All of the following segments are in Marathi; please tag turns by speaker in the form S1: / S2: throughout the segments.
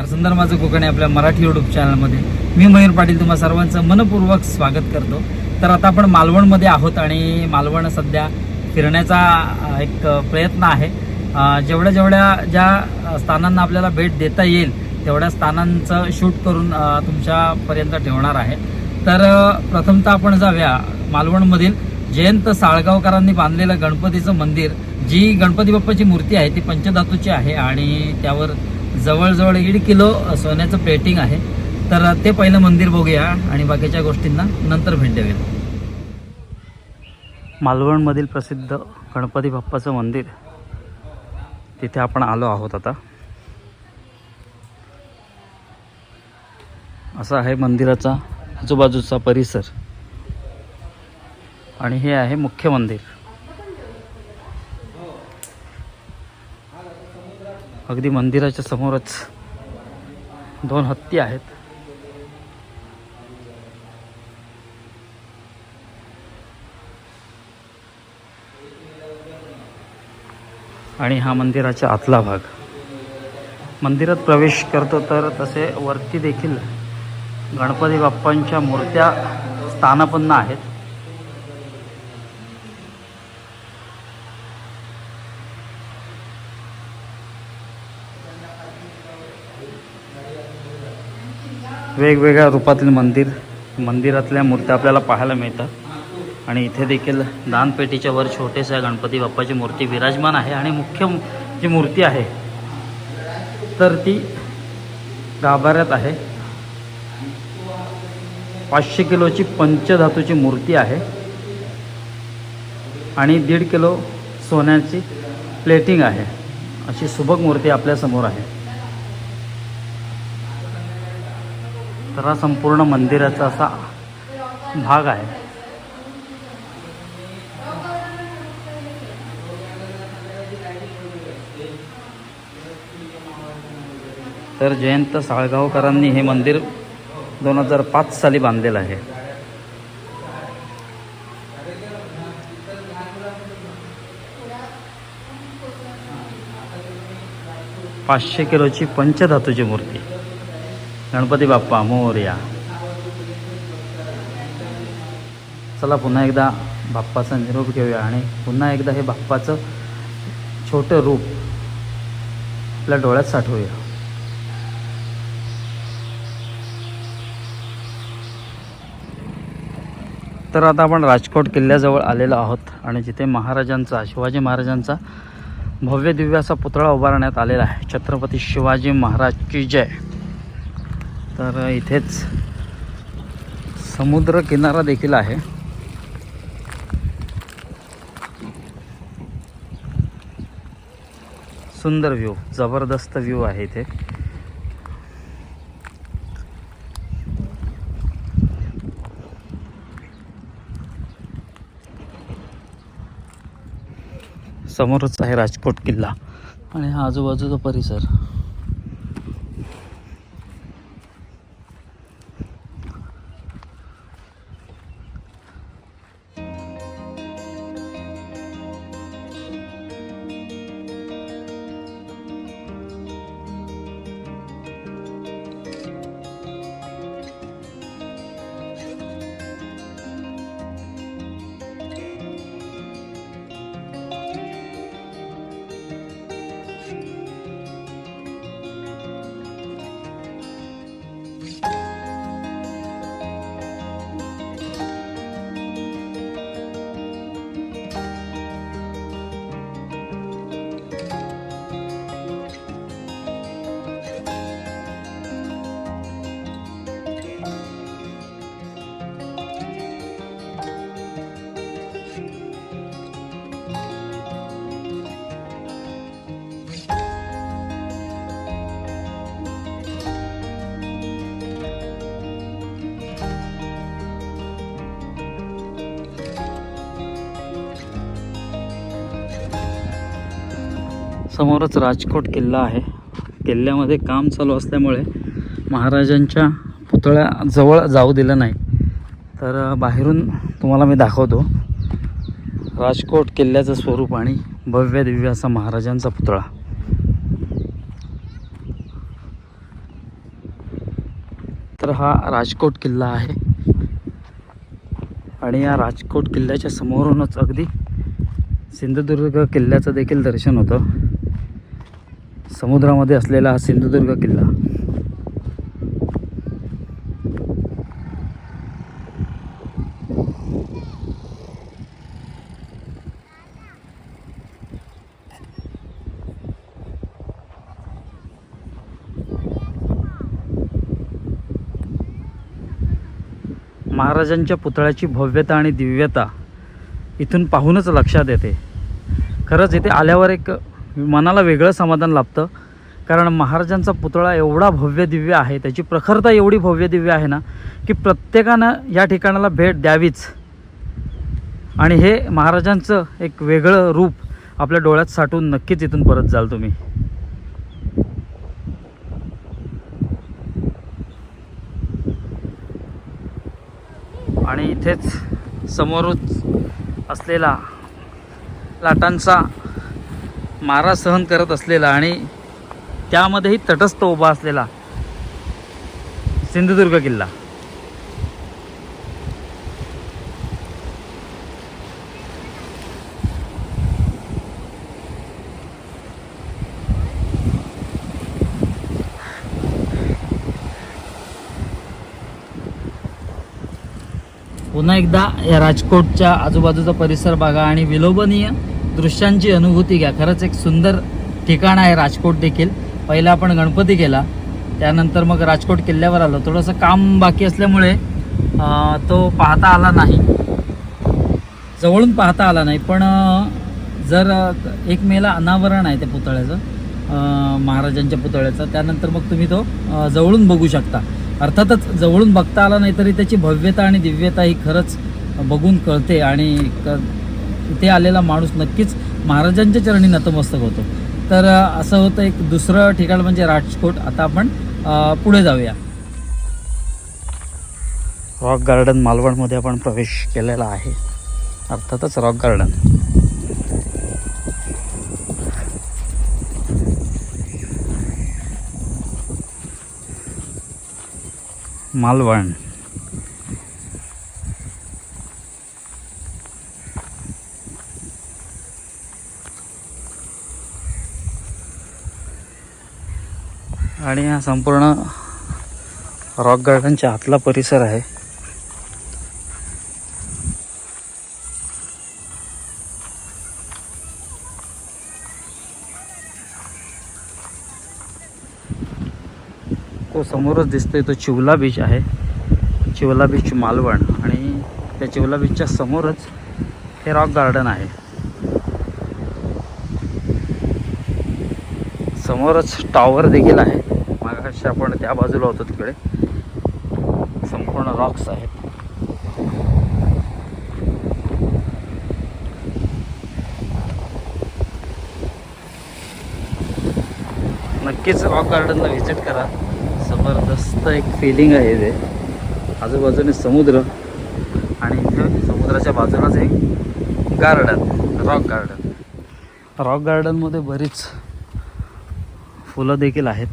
S1: नमस्कार. सुंदर माझं कोकणी आपल्या मराठी यूट्यूब चॅनलमध्ये मी मयूर पाटील तुम्हा सर्वांचं मनपूर्वक स्वागत करतो. तर आता आपण मालवणमध्ये आहोत आणि मालवण सध्या फिरण्याचा एक प्रयत्न आहे. जेवढ्या जेवढ्या ज्या स्थानांना आपल्याला भेट देता येईल तेवढ्या स्थानांचं शूट करून तुमच्यापर्यंत ठेवणार आहे. तर प्रथमतः आपण जाऊया मालवणमधील जयंत साळगावकरांनी बांधलेलं गणपतीचं मंदिर. जी गणपती बाप्पाची मूर्ती आहे ती पंचधातूची आहे आणि त्यावर जवळजवळ दीड किलो सोन्याचं प्लेटिंग आहे. तर ते पहिलं मंदिर बघूया आणि बाकीच्या गोष्टींना नंतर भेट देऊया. मालवणमधील प्रसिद्ध गणपती बाप्पाचं मंदिर. तिथे आपण आलो आहोत आता. असा आहे मंदिराचा आजूबाजूचा परिसर. आणि हे आहे मुख्य मंदिर. अगदी मंदिराच्या समोरच दोन हत्ती आहेत. आणि हा मंदिराचा आतला भाग. मंदिरात प्रवेश करतो तर तसे वरती देखील गणपती बाप्पांच्या मूर्त्या स्थानापन्न आहेत. वेगवेगळ्या रूपातील मंदिर मंदिरातल्या मूर्त्या आपल्याला पाहायला मिळतात. आणि इथे देखील दानपेटीच्या वर छोटेशा गणपती बाप्पाची मूर्ती विराजमान आहे आणि मुख्य जी मूर्ती आहे तर ती गाभाऱ्यात आहे. पाचशे किलोची पंचधातूची मूर्ती आहे. आणि दीड किलो सोन्याची प्लेटिंग आहे. अशी सुबक मूर्ती आपल्यासमोर आहे. तर हा संपूर्ण मंदिराचा असा भाग आहे. तर जयंत साळगावकरांनी हे मंदिर दोन हजार पाच साली बांधलेलं आहे. पाचशे किलोची पंचधातूची मूर्ती. गणपती बाप्पा मोरया. चला पुन्हा एकदा बाप्पाचा निरोप घेऊया आणि पुन्हा एकदा हे बाप्पाचं छोटं रूप आपल्या डोळ्यात साठवूया. तर आता आपण राजकोट किल्ल्याजवळ आलेलो आहोत आणि जिथे महाराजांचा शिवाजी महाराजांचा भव्य दिव्य असा पुतळा उभारण्यात आलेला आहे. छत्रपती शिवाजी महाराजची जय. तर इथेच समुद्र किनारा देखील आहे. सुंदर व्ह्यू जबरदस्त व्ह्यू आहे इथे. समोरच आहे राजकोट किल्ला आणि हा आजूबाजूचा परिसर. समोरच राजकोट किल्ला आहे. किल्ल्यामध्ये काम चालू असल्यामुळे महाराजांच्या पुतळ्याजवळ जाऊ दिलं नाही. तर बाहेरून तुम्हाला मी दाखवतो. राजकोट किल्ल्याचं स्वरूप आणि भव्य दिव्य असा महाराजांचा पुतळा. तर हा राजकोट किल्ला आहे. आणि या राजकोट किल्ल्याच्या समोरूनच अगदी सिंधुदुर्ग किल्ल्याचं देखील दर्शन होतं. समुद्रामध्ये असलेला हा सिंधुदुर्ग किल्ला. महाराजांच्या पुतळ्याची भव्यता आणि दिव्यता इथून पाहूनच लक्षात येते. खरंच इथे आल्यावर एक मनाला वेगळं समाधान लाभतं. कारण महाराजांचा पुतळा एवढा भव्य दिव्य आहे त्याची प्रखरता एवढी भव्य दिव्य आहे ना की प्रत्येकानं या ठिकाणाला भेट द्यावीच. आणि हे महाराजांचं एक वेगळं रूप आपल्या डोळ्यात साठवून नक्कीच इथून परत जाल तुम्ही. आणि इथेच समोरच असलेला लाटांचा मारा सहन करत असलेला आणि त्यामध्येही तटस्थ उभा असलेला सिंधुदुर्ग किल्ला. पुन्हा एकदा या राजकोटच्या आजूबाजूचा परिसर बघा आणि विलोभनीय दृश्यांची अनुभूती घ्या. खरंच एक सुंदर ठिकाण आहे राजकोट देखील. पहिला आपण गणपती केला. त्यानंतर मग राजकोट किल्ल्यावर आलो. थोडंसं काम बाकी असल्यामुळे तो पाहता आला नाही. जवळून पाहता आला नाही. पण जर एक मेला अनावरण आहे त्या पुतळ्याचं महाराजांच्या पुतळ्याचं त्यानंतर मग तुम्ही तो जवळून बघू शकता. अर्थातच जवळून बघता आला नाही तरी त्याची भव्यता आणि दिव्यता ही खरंच बघून कळते आणि तिथे इथे आलेला माणूस नक्कीच महाराजांच्या चरणी नतमस्तक होतो. तर असं होतं एक दुसरं ठिकाण म्हणजे राजकोट. आता आपण पुढे जाऊया. रॉक गार्डन मालवणमध्ये आपण प्रवेश केलेला आहे. अर्थातच रॉक गार्डन. मालवण. आणि हा संपूर्ण रॉक गार्डनच्या आतला परिसर आहे. तो समोरच दिसतोय तो चिवला बीच आहे. चिवला बीच मालवण आणि त्या चिवला बीचच्या समोरच हे रॉक गार्डन आहे. समोरच टॉवर देखील आहे. मागाशी आपण त्या बाजूला होतो तिकडे. संपूर्ण रॉक्स आहेत. नक्कीच रॉक गार्डनला व्हिजिट करा. जबरदस्त एक फिलिंग आहे ते. आजूबाजूने समुद्र आणि इथे समुद्राच्या बाजूलाच एक गार्डन रॉक गार्डन रॉक गार्डनमध्ये बरीच फुलं देखील आहेत.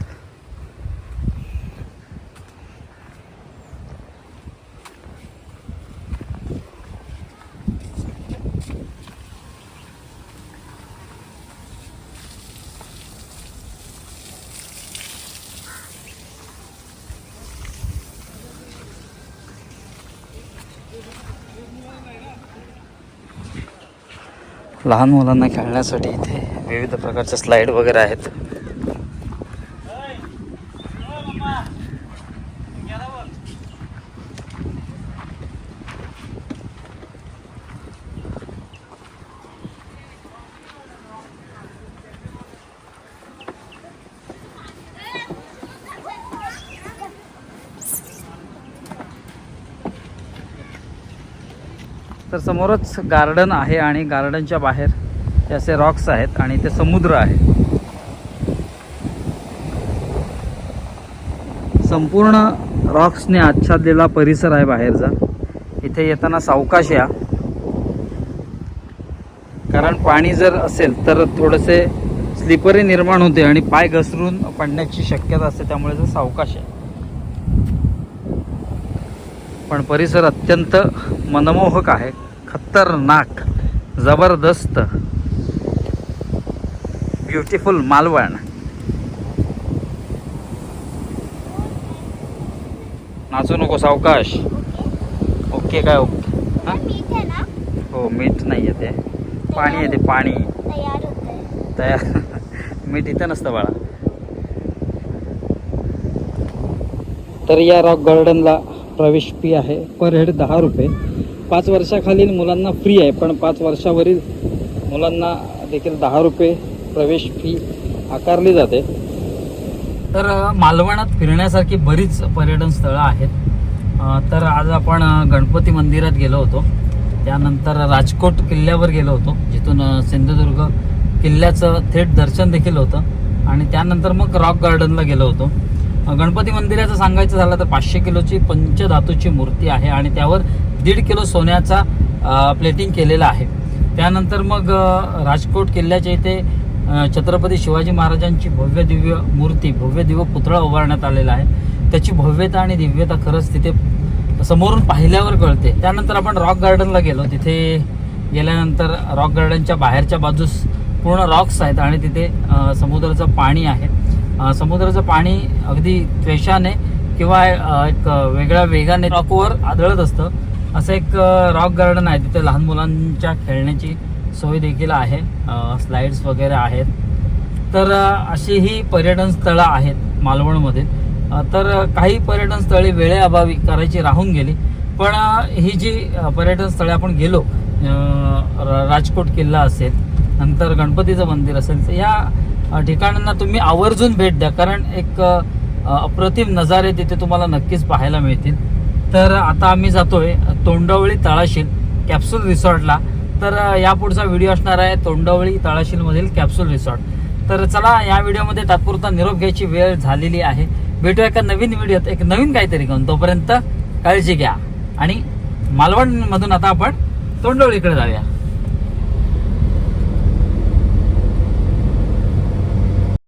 S1: लहान मुलांना खेळण्यासाठी इथे विविध प्रकारच्या स्लाईड वगैरे आहेत. तर समोरच गार्डन आहे आणि गार्डनच्या बाहेर हे असे रॉक्स आहेत आणि ते समुद्र आहे. संपूर्ण रॉक्सने आच्छादलेला परिसर आहे बाहेरचा. इथे येताना सावकाश या. कारण पाणी जर असेल तर थोडेसे स्लिपरी निर्माण होते आणि पाय घसरून पडण्याची शक्यता असते त्यामुळे जर सावकाश आहे. पण परिसर अत्यंत मनमोहक आहे. खतरनाक जबरदस्त ब्युटिफुल मालवण. नाचू नको सावकाश. ओके काय ओके? हा?
S2: मीठ
S1: हो नाही येते पाणी येते पाणी.
S2: तयार
S1: मीठ इथं नसतं बाळा. तर या रॉक गार्डनला प्रवेश फी आहे पर हेड दहा रुपये. पाच वर्षाखालील मुलांना फ्री आहे पण पाच वर्षावरील मुलांना देखील दहा रुपये प्रवेश फी आकारली जाते. तर मालवणात फिरण्यासारखी बरीच पर्यटन स्थळं आहेत. तर आज आपण गणपती मंदिरात गेलो होतो. त्यानंतर राजकोट किल्ल्यावर गेलो होतो जिथून सिंधुदुर्ग किल्ल्याचं थेट दर्शन देखील होतं. आणि त्यानंतर मग रॉक गार्डनला गेलो होतो. गणपती मंदिराचं सांगायचं झालं तर पाचशे किलोची पंचधातूची मूर्ती आहे आणि त्यावर दीड किलो सोन्याचा प्लेटिंग केलेला आहे. त्यानंतर मग राजकोट किल्ल्याच्या इथे छत्रपती शिवाजी महाराजांची भव्य दिव्य मूर्ती भव्य दिव्य पुतळा उभारण्यात आलेला आहे. त्याची भव्यता आणि दिव्यता खरंच तिथे समोरून पाहिल्यावर कळते. त्यानंतर आपण रॉक गार्डनला गेलो. तिथे गेल्यानंतर रॉक गार्डनच्या बाहेरच्या बाजूस पूर्ण रॉक्स आहेत आणि तिथे समुद्राचं पाणी आहे. समुद्राचं पाणी अगदी त्वेषाने किंवा एक वेगळ्या वेगाने रॉकवर आदळत असतं. असं एक रॉक गार्डन आहे. तिथे लहान मुलांच्या खेळण्याची सोय देखील आहे. स्लाइड्स वगैरे आहेत. तर अशी ही पर्यटन स्थळं आहेत मालवणमध्ये. तर काही पर्यटन स्थळे वेळेअभावी करायची राहून गेली. पण ही जी पर्यटन स्थळे आपण गेलो राजकोट किल्ला असेल नंतर गणपतीचं मंदिर असेल तर या ठिकाणांना तुम्ही आवर्जून भेट द्या. कारण एक अप्रतिम नजारे तिथे तुम्हाला नक्कीच पाहायला मिळतील. तर आता आम्ही जातोय तोंडवळी तळाशील कॅप्सूल रिसॉर्टला तर यापुढचा व्हिडिओ असणार आहे तोंडवळी तळाशीलमधील कॅप्सूल रिसॉर्ट तर चला या व्हिडिओमध्ये तात्पुरता निरोप घ्यायची वेळ झालेली आहे. भेटूया एका नवीन व्हिडिओत एक नवीन काहीतरी घेऊन. तोपर्यंत काळजी घ्या. आणि मालवणमधून आता आपण तोंडवळीकडे जाऊया.